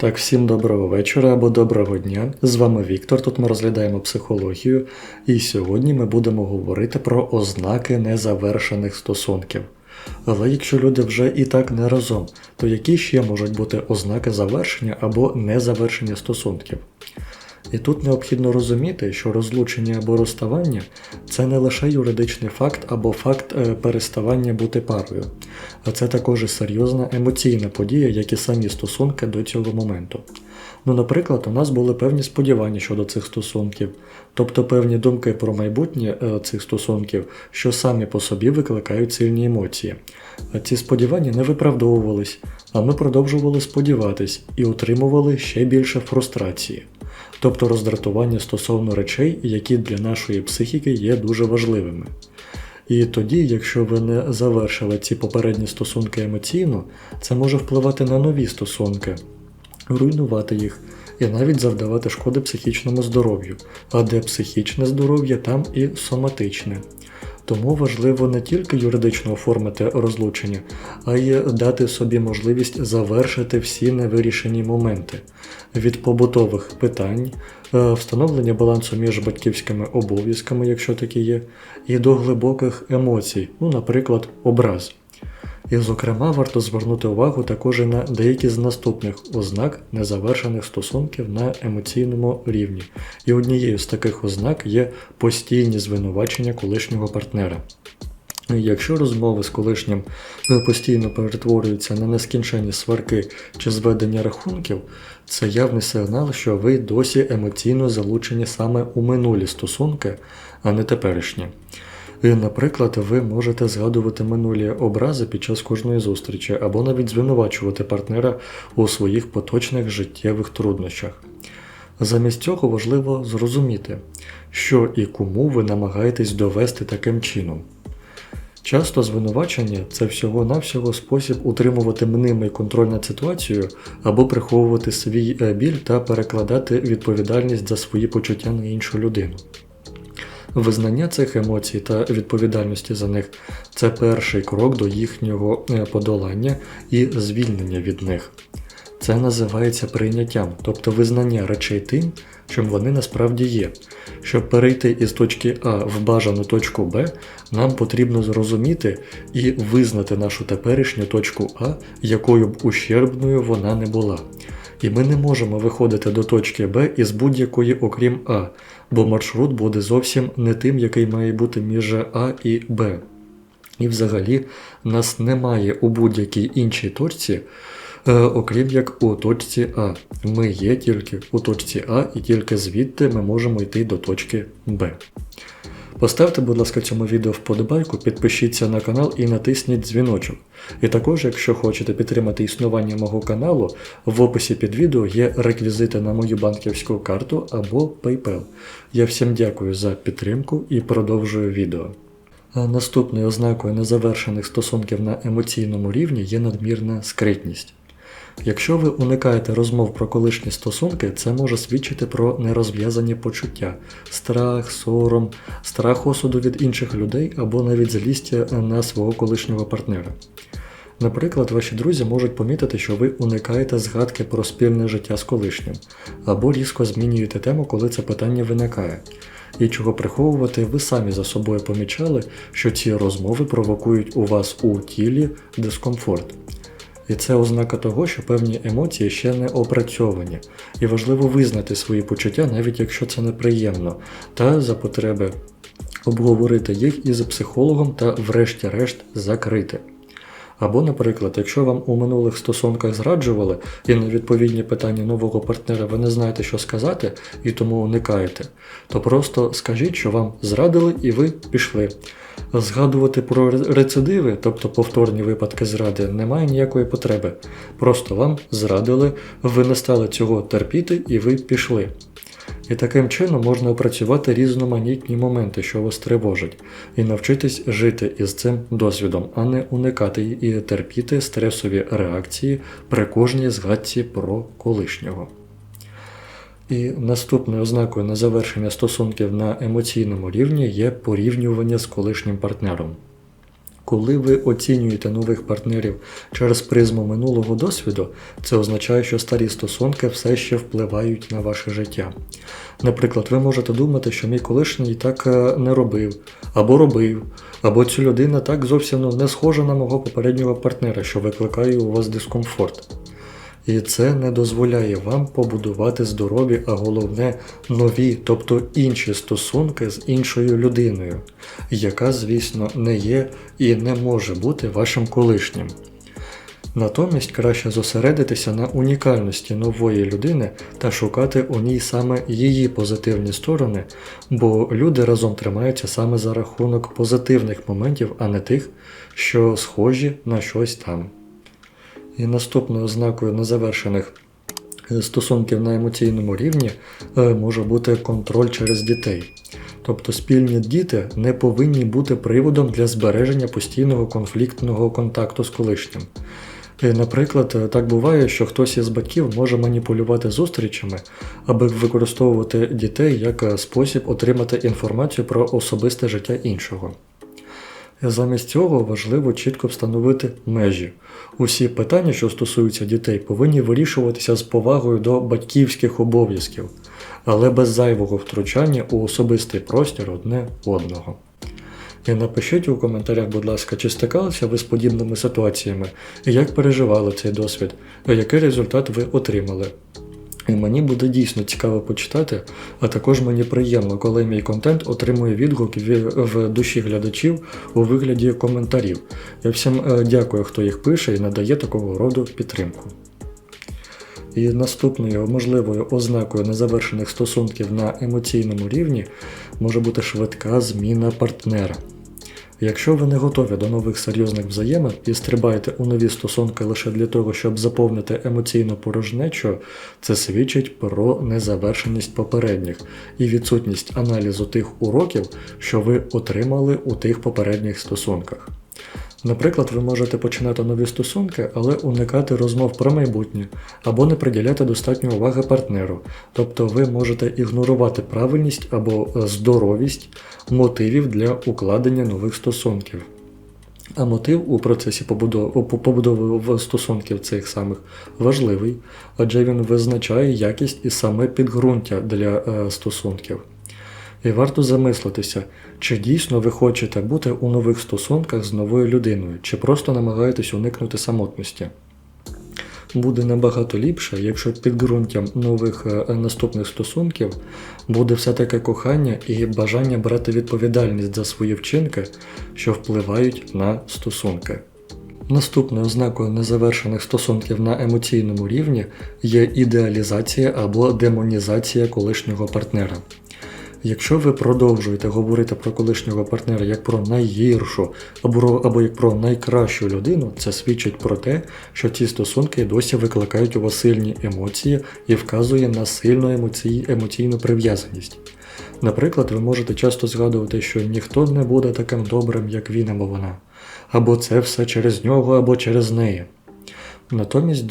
Так, всім доброго вечора або доброго дня. З вами Віктор. Тут ми розглядаємо психологію, і сьогодні ми будемо говорити про ознаки незавершених стосунків. Але якщо люди вже і так не разом, то які ще можуть бути ознаки завершення або незавершення стосунків? І тут необхідно розуміти, що розлучення або розставання це не лише юридичний факт або факт е, переставання бути парою, а це також серйозна емоційна подія, як і самі стосунки до цього моменту. Ну, наприклад, у нас були певні сподівання щодо цих стосунків, тобто певні думки про майбутнє е, цих стосунків, що самі по собі викликають сильні емоції. Ці сподівання не виправдовувались, а ми продовжували сподіватись і отримували ще більше фрустрації, тобто роздратування стосовно речей, які для нашої психіки є дуже важливими. І тоді, якщо ви не завершили ці попередні стосунки емоційно, це може впливати на нові стосунки, руйнувати їх і навіть завдавати шкоди психічному здоров'ю, а де психічне здоров'я, там і соматичне. Тому важливо не тільки юридично оформити розлучення, а й дати собі можливість завершити всі невирішені моменти від побутових питань, е, встановлення балансу між батьківськими обов'язками, якщо такі є, і до глибоких емоцій, ну, наприклад, образ. І, зокрема, варто звернути увагу також і на деякі з наступних ознак незавершених стосунків на емоційному рівні. І однією з таких ознак є постійні звинувачення колишнього партнера. Якщо розмови з колишнім е, постійно перетворюються на нескінченні сварки чи зведення рахунків, це явний сигнал, що ви досі емоційно залучені саме у минулі стосунки, а не теперішні. Наприклад, ви можете згадувати минулі образи під час кожної зустрічі, або навіть звинувачувати партнера у своїх поточних життєвих труднощах. Замість цього важливо зрозуміти, що і кому ви намагаєтесь довести таким чином. Часто звинувачення це всього-навсього спосіб утримувати мнимий контроль над ситуацією або приховувати свій е, біль та перекладати відповідальність за свої почуття на іншу людину. Визнання цих емоцій та відповідальності за них це перший крок до їхнього е, подолання і звільнення від них. Це називається прийняттям, тобто визнання речей тим, чим вони насправді є. Щоб перейти із точки А в бажану точку Б, нам потрібно зрозуміти і визнати нашу теперішню точку А, якою б ущербною вона не була. І ми не можемо виходити до точки Б із будь-якої окрім А, бо маршрут буде зовсім не тим, який має бути між А і Б. І взагалі нас немає у будь-якій іншій точці, е, окрім як у точці А. Ми є тільки у точці А, і тільки звідти ми можемо йти до точки Б. Поставте, будь ласка, цьому відео вподобайку, підпишіться на канал і натисніть дзвіночок. І також, якщо хочете підтримати існування мого каналу, в описі під відео є реквізити на мою банківську карту або PayPal. Я всім дякую за підтримку і продовжую відео. Наступною ознакою незавершених стосунків на емоційному рівні є надмірна скритність. Якщо ви уникаєте розмов про колишні стосунки, це може свідчити про нерозв'язані почуття, страх, сором, страх осуду від інших людей або навіть злість на свого колишнього партнера. Наприклад, ваші друзі можуть помітити, що ви уникаєте згадки про спільне життя з колишнім, або різко змінюєте тему, коли це питання виникає. І чого приховувати, ви самі за собою помічали, що ці розмови провокують у вас у тілі дискомфорт. І це ознака того, що певні емоції ще не опрацьовані, і важливо визнати свої почуття, навіть якщо це неприємно, та за потреби обговорити їх із психологом та, врешті-решт, закрити. Або, наприклад, якщо вам у минулих стосунках зраджували і на відповідні питання нового партнера ви не знаєте, що сказати, і тому уникаєте, то просто скажіть, що вам зрадили і ви пішли. Згадувати про рецидиви, тобто повторні випадки зради, немає ніякої потреби. Просто вам зрадили, ви не стали цього терпіти і ви пішли. І таким чином можна опрацювати різноманітні моменти, що вас тривожать, і навчитись жити із цим досвідом, а не уникати і терпіти стресові реакції при кожній згадці про колишнього. І наступною ознакою на завершення стосунків на емоційному рівні є порівнювання з колишнім партнером. Коли ви оцінюєте нових партнерів через призму минулого досвіду, це означає, що старі стосунки все ще впливають на ваше життя. Наприклад, ви можете думати, що мій колишній так е, не робив, або робив, або ця людина так зовсім ну, не схожа на мого попереднього партнера, що викликає у вас дискомфорт. І це не дозволяє вам побудувати здорові, а головне нові, тобто інші стосунки з іншою людиною, яка, звісно, не є і не може бути вашим колишнім. Натомість краще зосередитися на унікальності нової людини та шукати у ній саме її позитивні сторони, бо люди разом тримаються саме за рахунок позитивних моментів, а не тих, що схожі на щось там. І наступною ознакою незавершених стосунків на емоційному рівні е, може бути контроль через дітей. Тобто спільні діти не повинні бути приводом для збереження постійного конфліктного контакту з колишнім. Е, Наприклад, е, так буває, що хтось із батьків може маніпулювати зустрічами, аби використовувати дітей як спосіб отримати інформацію про особисте життя іншого. Замість цього важливо чітко встановити межі. Усі питання, що стосуються дітей, повинні вирішуватися з повагою до батьківських обов'язків, але без зайвого втручання у особистий простір одне одного. І напишіть у коментарях, будь ласка, чи стикалися ви з подібними ситуаціями, як переживали цей досвід, який результат ви отримали. І мені буде дійсно цікаво почитати, а також мені приємно, коли мій контент отримує відгук ві- в душі глядачів у вигляді коментарів. Я всім е, дякую, хто їх пише і надає такого роду підтримку. І наступною можливою ознакою незавершених стосунків на емоційному рівні може бути швидка зміна партнера. Якщо ви не готові до нових серйозних взаємин і стрибаєте у нові стосунки лише для того, щоб заповнити емоційну порожнечу, це свідчить про незавершеність попередніх і відсутність аналізу тих уроків, що ви отримали у тих попередніх стосунках. Наприклад, ви можете починати нові стосунки, але уникати розмов про майбутнє або не приділяти достатньо уваги партнеру, тобто ви можете ігнорувати правильність або е, здоровість мотивів для укладення нових стосунків. А мотив у процесі побудови, стосунків цих самих важливий, адже він визначає якість і саме підґрунтя для е, стосунків. І варто замислитися, чи дійсно ви хочете бути у нових стосунках з новою людиною, чи просто намагаєтесь уникнути самотності. Буде набагато ліпше, якщо підґрунтям нових е, наступних стосунків буде все-таки кохання і бажання брати відповідальність за свої вчинки, що впливають на стосунки. Наступною ознакою незавершених стосунків на емоційному рівні є ідеалізація або демонізація колишнього партнера. Якщо ви продовжуєте говорити про колишнього партнера як про найгіршу або, або як про найкращу людину, це свідчить про те, що ці стосунки досі викликають у вас сильні емоції і вказує на сильну емоцій, емоційну прив'язаність. Наприклад, ви можете часто згадувати, що ніхто не буде таким добрим, як він або вона, або це все через нього, або через неї. Натомість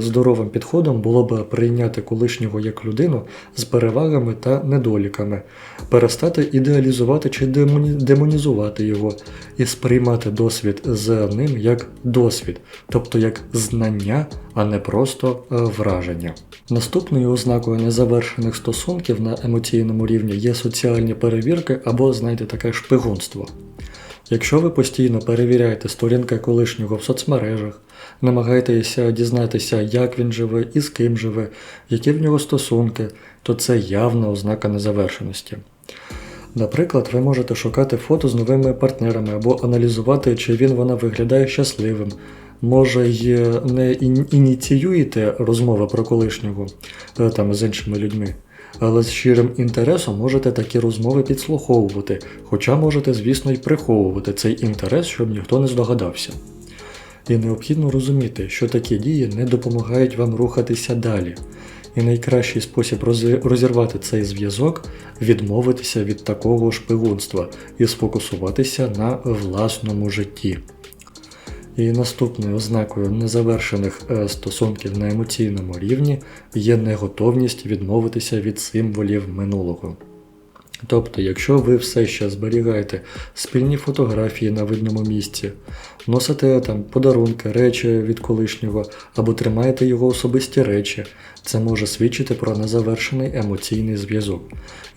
здоровим підходом було б прийняти колишнього як людину з перевагами та недоліками, перестати ідеалізувати чи демонізувати його і сприймати досвід з ним як досвід, тобто як знання, а не просто е, враження. Наступною ознакою незавершених стосунків на емоційному рівні є соціальні перевірки або, знаєте, таке шпигунство. Якщо ви постійно перевіряєте сторінки колишнього в соцмережах, намагаєтеся дізнатися, як він живе і з ким живе, які в нього стосунки, то це явна ознака незавершеності. Наприклад, ви можете шукати фото з новими партнерами або аналізувати, чи він вона виглядає щасливим. Може, й не ініціюєте розмови про колишнього е, там з іншими людьми, але з щирим інтересом можете такі розмови підслуховувати, хоча можете, звісно, й приховувати цей інтерес, щоб ніхто не здогадався. І необхідно розуміти, що такі дії не допомагають вам рухатися далі. І найкращий спосіб розірвати цей зв'язок відмовитися від такого шпигунства і сфокусуватися на власному житті. І наступною ознакою незавершених е, стосунків на емоційному рівні є неготовність відмовитися від символів минулого. Тобто, якщо ви все ще зберігаєте спільні фотографії на видному місці, носите там подарунки, речі від колишнього або тримаєте його особисті речі, це може свідчити про незавершений емоційний зв'язок.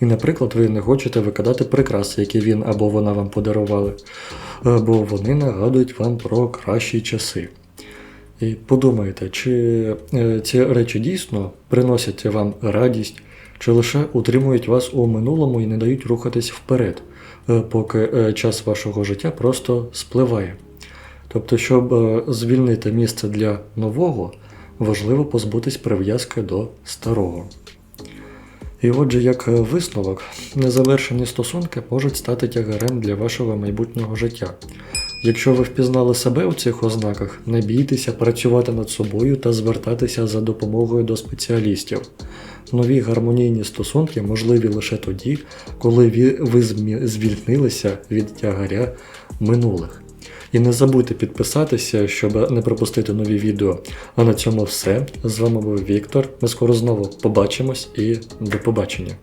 І, наприклад, ви не хочете викидати прикраси, які він або вона вам подарували, бо вони нагадують вам про кращі часи. І подумайте, чи е, ці речі дійсно приносять вам радість, чи лише утримують вас у минулому і не дають рухатись вперед, е, поки е, час вашого життя просто спливає. Тобто, щоб е, звільнити місце для нового, важливо позбутись прив'язки до старого. І отже, як висновок, незавершені стосунки можуть стати тягарем для вашого майбутнього життя. Якщо ви впізнали себе у цих ознаках, не бійтеся працювати над собою та звертатися за допомогою до спеціалістів. Нові гармонійні стосунки можливі лише тоді, коли ви звільнилися від тягаря минулих. І не забудьте підписатися, щоб не пропустити нові відео. А на цьому все. З вами був Віктор. Ми скоро знову побачимось і до побачення.